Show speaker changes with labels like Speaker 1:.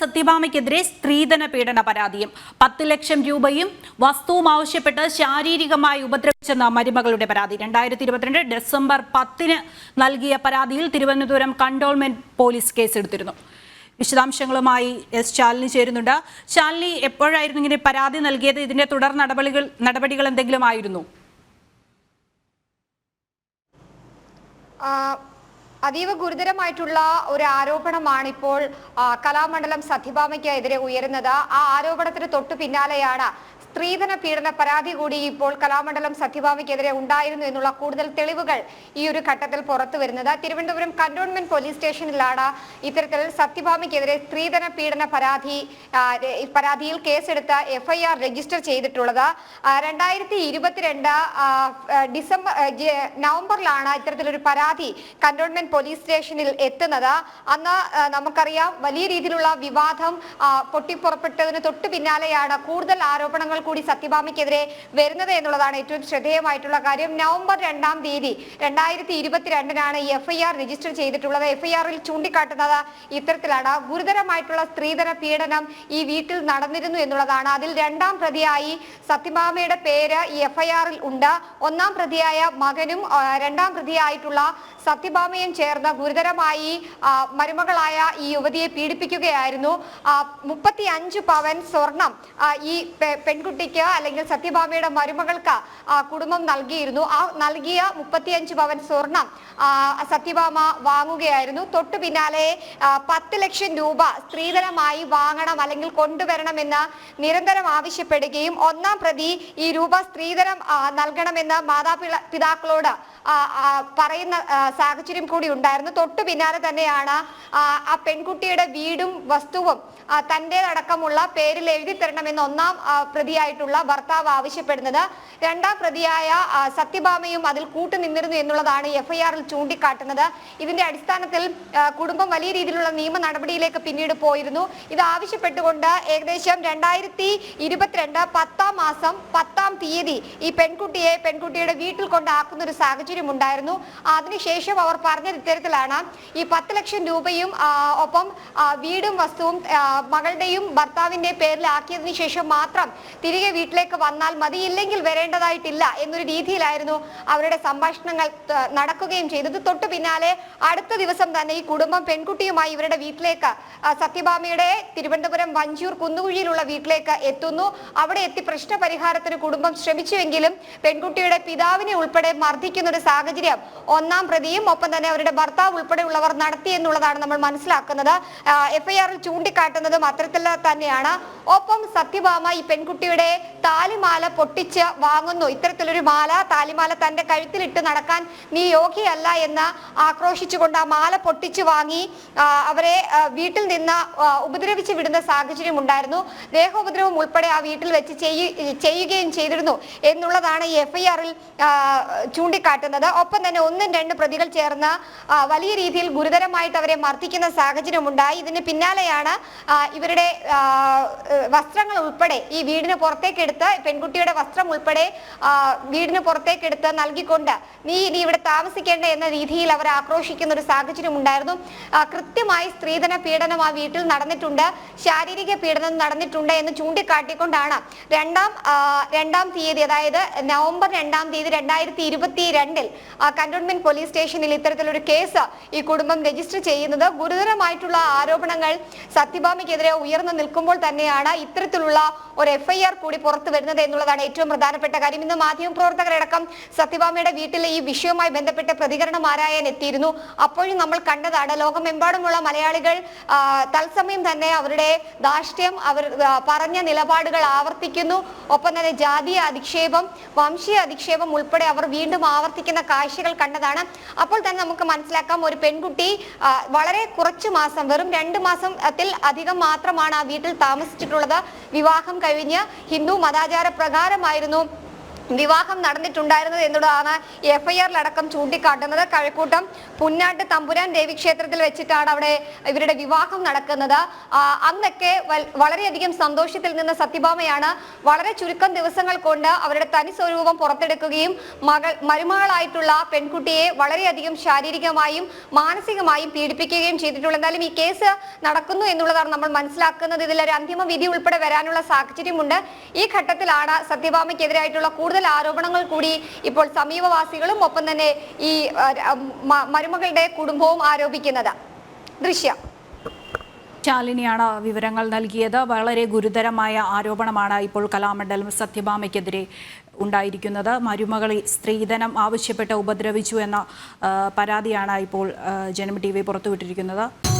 Speaker 1: സത്യഭാമയ്ക്കെതിരെ സ്ത്രീധന പീഡന പരാതിയും പത്ത് ലക്ഷം രൂപയും വസ്തുവും ആവശ്യപ്പെട്ട് ശാരീരികമായി ഉപദ്രവിച്ചെന്ന മരുമകളുടെ പരാതി. രണ്ടായിരത്തി ഇരുപത്തിരണ്ട് ഡിസംബർ പത്തിന് നൽകിയ പരാതിയിൽ തിരുവനന്തപുരം കണ്ടോൺമെന്റ് പോലീസ് കേസെടുത്തിരുന്നു. വിശദാംശങ്ങളുമായി എസ് ശാലിനി ചേരുന്നുണ്ട്. ശാലിനി എപ്പോഴായിരുന്നു ഇങ്ങനെ പരാതി നൽകിയത്? ഇതിന്റെ തുടർ നടപടികൾ നടപടികൾ എന്തെങ്കിലും ആയിരുന്നു?
Speaker 2: അതീവ ഗുരുതരമായിട്ടുള്ള ഒരു ആരോപണമാണ് ഇപ്പോൾ കലാമണ്ഡലം സത്യഭാമയ്ക്ക് എതിരെ ഉയരുന്നത്. ആ ആരോപണത്തിന് തൊട്ടു പിന്നാലെയാണ് സ്ത്രീധന പീഡന പരാതി കൂടി ഇപ്പോൾ കലാമണ്ഡലം സത്യഭാമയ്ക്കെതിരെ ഉണ്ടായിരുന്നു എന്നുള്ള കൂടുതൽ തെളിവുകൾ ഈ ഒരു ഘട്ടത്തിൽ പുറത്തു വരുന്നത്. തിരുവനന്തപുരം കന്റോൺമെന്റ് പോലീസ് സ്റ്റേഷനിലാണ് ഇത്തരത്തിൽ സത്യഭാമയ്ക്കെതിരെ സ്ത്രീധന പീഡന പരാതി പരാതിയിൽ കേസെടുത്ത് എഫ്ഐആർ രജിസ്റ്റർ ചെയ്തിട്ടുള്ളത്. രണ്ടായിരത്തി ഇരുപത്തിരണ്ട് ഡിസംബർ നവംബറിലാണ് ഇത്തരത്തിലൊരു പരാതി കന്റോൺമെന്റ് പോലീസ് സ്റ്റേഷനിൽ എത്തുന്നത്. അന്ന് നമുക്കറിയാം വലിയ രീതിയിലുള്ള വിവാദം പൊട്ടിപ്പുറപ്പെട്ടതിന് തൊട്ടു പിന്നാലെയാണ് കൂടുതൽ ആരോപണങ്ങൾ കൂടി സത്യഭാമയ്ക്കെതിരെ വരുന്നത് എന്നുള്ളതാണ് ഏറ്റവും ശ്രദ്ധേയമായിട്ടുള്ള കാര്യം. നവംബർ രണ്ടാം തീയതി രണ്ടായിരത്തി ഇരുപത്തിരണ്ടിനാണ് ഈ എഫ്ഐആർ രജിസ്റ്റർ ചെയ്തിട്ടുള്ളത്. എഫ്ഐആറിൽ ചൂണ്ടിക്കാട്ടുന്നത് ഇത്തരത്തിലാണ്. ഗുരുതരമായിട്ടുള്ള സ്ത്രീധന പീഡനം ഈ വീട്ടിൽ നടന്നിരുന്നു എന്നുള്ളതാണ്. അതിൽ രണ്ടാം പ്രതിയായി സത്യഭാമയുടെ പേര് ഈ എഫ്ഐആറിൽ ഉണ്ട്. ഒന്നാം പ്രതിയായ മകനും രണ്ടാം പ്രതിയായിട്ടുള്ള സത്യഭാമയും ചേർന്ന് ഗുരുതരമായി മരുമകളായ ഈ യുവതിയെ പീഡിപ്പിക്കുകയായിരുന്നു. മുപ്പത്തി അഞ്ച് പവൻ സ്വർണം ഈ പെൺകുട്ടിക്ക് അല്ലെങ്കിൽ സത്യഭാമയുടെ മരുമകൾക്ക് കുടുംബം നൽകിയിരുന്നു. ആ നൽകിയ മുപ്പത്തിയഞ്ച് പവൻ സ്വർണം സത്യഭാമ വാങ്ങുകയായിരുന്നു. തൊട്ടു പിന്നാലെ പത്ത് ലക്ഷം രൂപ സ്ത്രീധനമായി വാങ്ങണം അല്ലെങ്കിൽ കൊണ്ടുവരണമെന്ന് നിരന്തരം ആവശ്യപ്പെടുകയും ഒന്നാം പ്രതി ഈ രൂപ സ്ത്രീധനം നൽകണമെന്ന് മാതാപിതാ പിതാക്കളോട് ആ, ആ, പറയുന്ന സാഹചര്യം കൂടി ഉണ്ടായിരുന്നു. തൊട്ടു പിന്നാലെ തന്നെയാണ് ആ, പെൺകുട്ടിയുടെ വീടും വസ്തുവും തന്റെതടക്കമുള്ള പേരിൽ എഴുതി തരണമെന്ന് ഒന്നാം പ്രതിയായിട്ടുള്ള ഭർത്താവ് ആവശ്യപ്പെടുന്നത്. രണ്ടാം പ്രതിയായ സത്യഭാമയും അതിൽ കൂട്ടുനിന്നിരുന്നു എന്നുള്ളതാണ് എഫ്ഐആറിൽ ചൂണ്ടിക്കാട്ടുന്നത്. ഇതിന്റെ അടിസ്ഥാനത്തിൽ കുടുംബം വലിയ രീതിയിലുള്ള നിയമ നടപടിയിലേക്ക് പിന്നീട് പോയിരുന്നു. ഇത് ആവശ്യപ്പെട്ടുകൊണ്ട് ഏകദേശം രണ്ടായിരത്തി ഇരുപത്തിരണ്ട് പത്താം മാസം പത്താം തീയതി ഈ പെൺകുട്ടിയെ പെൺകുട്ടിയുടെ വീട്ടിൽ കൊണ്ടാക്കുന്ന ഒരു സാഹചര്യം ഉണ്ടായിരുന്നു അതിനുശേഷം അവർ പറഞ്ഞത് ഇത്തരത്തിലാണ് ഈ പത്ത് ലക്ഷം രൂപയും ഒപ്പം വീടും വസ്തുവും മകളുടെയും ഭർത്താവിന്റെ പേരിലാക്കിയതിന് ശേഷം മാത്രം തിരികെ വീട്ടിലേക്ക് വന്നാൽ മതി ഇല്ലെങ്കിൽ വരേണ്ടതായിട്ടില്ല എന്നൊരു രീതിയിലായിരുന്നു അവരുടെ സംഭാഷണങ്ങൾ നടക്കുകയും ചെയ്തത്. തൊട്ടു പിന്നാലെ അടുത്ത ദിവസം തന്നെ ഈ കുടുംബം പെൺകുട്ടിയുമായി ഇവരുടെ വീട്ടിലേക്ക് സത്യഭാമയുടെ തിരുവനന്തപുരം വഞ്ചൂർ കുന്നുകുഴിയിലുള്ള വീട്ടിലേക്ക് എത്തുന്നു. അവിടെ എത്തി പ്രശ്ന പരിഹാരത്തിന് കുടുംബം ശ്രമിച്ചുവെങ്കിലും പെൺകുട്ടിയുടെ പിതാവിനെ ഉൾപ്പെടെ മർദ്ദിക്കുന്ന ഒരു സാഹചര്യം ഒന്നാം പ്രതിയും ഒപ്പം തന്നെ അവരുടെ ഭർത്താവ് ഉൾപ്പെടെയുള്ളവർ നടത്തി എന്നുള്ളതാണ് നമ്മൾ മനസ്സിലാക്കുന്നത്. എഫ്ഐആറിൽ ചൂണ്ടിക്കാട്ടുന്നതും അത്തരത്തിൽ തന്നെയാണ്. ഒപ്പം സത്യഭാമ ഈ പെൺകുട്ടിയുടെ താലിമാല പൊട്ടിച്ച് വാങ്ങുന്നു. ഇത്തരത്തിലൊരു മാല താലിമാല തന്റെ കഴുത്തിലിട്ട് നടക്കാൻ നീ യോഗ്യയല്ല എന്ന് ആക്രോശിച്ചുകൊണ്ട് ആ മാല പൊട്ടിച്ച് വാങ്ങി അവരെ വീട്ടിൽ നിന്ന് ഉപദ്രവിച്ച് വിടുന്ന സാഹചര്യം ഉണ്ടായിരുന്നു. ദേഹോപദ്രവം ഉൾപ്പെടെ ആ വീട്ടിൽ വെച്ച് ചെയ്യ- ചെയ്യുകയും ചെയ്തിരുന്നു എന്നുള്ളതാണ് ഈ എഫ്ഐആറിൽ ചൂണ്ടിക്കാട്ടുന്നത്. ഒപ്പം തന്നെ ഒന്നും രണ്ട് പ്രതികൾ ചേർന്ന് വലിയ രീതിയിൽ ഗുരുതരമായിട്ട് അവരെ മർദ്ദിക്കുന്ന സാഹചര്യം ഉണ്ടായി. ഇതിന് പിന്നാലെയാണ് ഇവരുടെ വസ്ത്രങ്ങൾ ഉൾപ്പെടെ ഈ വീടിന് പുറത്തേക്കെടുത്ത് പെൺകുട്ടിയുടെ വസ്ത്രം ഉൾപ്പെടെ വീടിന് പുറത്തേക്കെടുത്ത് നൽകിക്കൊണ്ട് നീ ഇനി ഇവിടെ താമസിക്കേണ്ട എന്ന രീതിയിൽ അവർ ആക്രോശിക്കുന്ന ഒരു സാഹചര്യം ഉണ്ടായിരുന്നു. കൃത്യമായി സ്ത്രീധന പീഡനം ആ വീട്ടിൽ നടന്നിട്ടുണ്ട്. ശാരീരിക പീഡനം നടന്നിട്ടുണ്ട് എന്ന് ചൂണ്ടിക്കാട്ടിക്കൊണ്ടാണ് രണ്ടാം രണ്ടാം തീയതി അതായത് നവംബർ രണ്ടാം തീയതി രണ്ടായിരത്തി ഇരുപത്തി രണ്ടിൽ കന്റോൺമെന്റ് പോലീസ് സ്റ്റേഷനിൽ ഇത്തരത്തിലൊരു കേസ് ഈ കുടുംബം രജിസ്റ്റർ ചെയ്യുന്നത്. ഗുരുതരമായിട്ടുള്ള ആരോപണങ്ങൾ സത്യഭാമയ്ക്കെതിരെ ഉയർന്നു നിൽക്കുമ്പോൾ തന്നെയാണ് ഇത്തരത്തിലുള്ള ഒരു എഫ്ഐആർ കൂടി പുറത്തു വരുന്നത് എന്നുള്ളതാണ് ഏറ്റവും പ്രധാനപ്പെട്ട കാര്യം. ഇന്ന് മാധ്യമ പ്രവർത്തകരടക്കം സത്യഭാമയുടെ വീട്ടിലെ ഈ വിഷയവുമായി ബന്ധപ്പെട്ട പ്രതികരണം ആരായാൻ എത്തിയിരുന്നു. അപ്പോഴും നമ്മൾ കണ്ടതാണ് ലോകമെമ്പാടുമുള്ള മലയാളികൾ തത്സമയം തന്നെ അവരുടെ ധാർഷ്ട്യം അവർ പറഞ്ഞ നിലപാടുകൾ ആവർത്തിക്കുന്നു. ഒപ്പം തന്നെ ജാതീയ അധിക്ഷേപം വംശീയ അധിക്ഷേപം ഉൾപ്പെടെ അവർ വീണ്ടും ആവർത്തിക്കുന്ന കാഴ്ചകൾ കണ്ടതാണ്. അപ്പോൾ തന്നെ നമുക്ക് മനസ്സിലാക്കാം ഒരു പെൺകുട്ടി വളരെ കുറച്ചു മാസം വെറും രണ്ട് മാസത്തിൽ അധികം മാത്രമാണ് ആ വീട്ടിൽ താമസിച്ചിട്ടുള്ളത്. വിവാഹം കഴിഞ്ഞ് ഹിന്ദു മതാചാര പ്രകാരമായിരുന്നു വിവാഹം നടന്നിട്ടുണ്ടായിരുന്നത് എന്നതാണ് എഫ്ഐആറിലടക്കം ചൂണ്ടിക്കാട്ടുന്നത്. കഴക്കൂട്ടം പുന്നാട്ട് തമ്പുരാൻ ദേവി ക്ഷേത്രത്തിൽ വെച്ചിട്ടാണ് അവിടെ ഇവരുടെ വിവാഹം നടക്കുന്നത്. അന്നൊക്കെ വളരെയധികം സന്തോഷത്തിൽ നിന്ന സത്യഭാമയാണ് വളരെ ചുരുക്കം ദിവസങ്ങൾ കൊണ്ട് അവരുടെ തനി സ്വരൂപം പുറത്തെടുക്കുകയും മകൾ മരുമകളായിട്ടുള്ള പെൺകുട്ടിയെ വളരെയധികം ശാരീരികമായും മാനസികമായും പീഡിപ്പിക്കുകയും ചെയ്തിട്ടുള്ളത് എന്തായാലും ഈ കേസ് നടക്കുന്നു എന്നുള്ളതാണ് നമ്മൾ മനസ്സിലാക്കുന്നത്. ഇതിൽ ഒരു അന്തിമ വിധി ഉൾപ്പെടെ വരാനുള്ള സാഹചര്യമുണ്ട്. ഈ ഘട്ടത്തിലാണ് സത്യഭാമയ്ക്കെതിരായിട്ടുള്ള കൂടുതൽ ആരോപണങ്ങൾ കൂടി ഇപ്പോൾ സമീപവാസികളും ഒപ്പം തന്നെ ഈ മരുമകളുടെ കുടുംബവും ആരോപിക്കുന്നത്. ദൃശ്യം.
Speaker 1: ശാലിനിയാണ് വിവരങ്ങൾ നൽകിയത്. വളരെ ഗുരുതരമായ ആരോപണമാണ് ഇപ്പോൾ കലാമണ്ഡലം സത്യഭാമയ്ക്കെതിരെ ഉണ്ടായിരിക്കുന്നത്. മരുമകളെ സ്ത്രീധനം ആവശ്യപ്പെട്ട് ഉപദ്രവിച്ചു എന്ന പരാതിയാണ് ഇപ്പോൾ ജനം ടി വി പുറത്തുവിട്ടിരിക്കുന്നത്.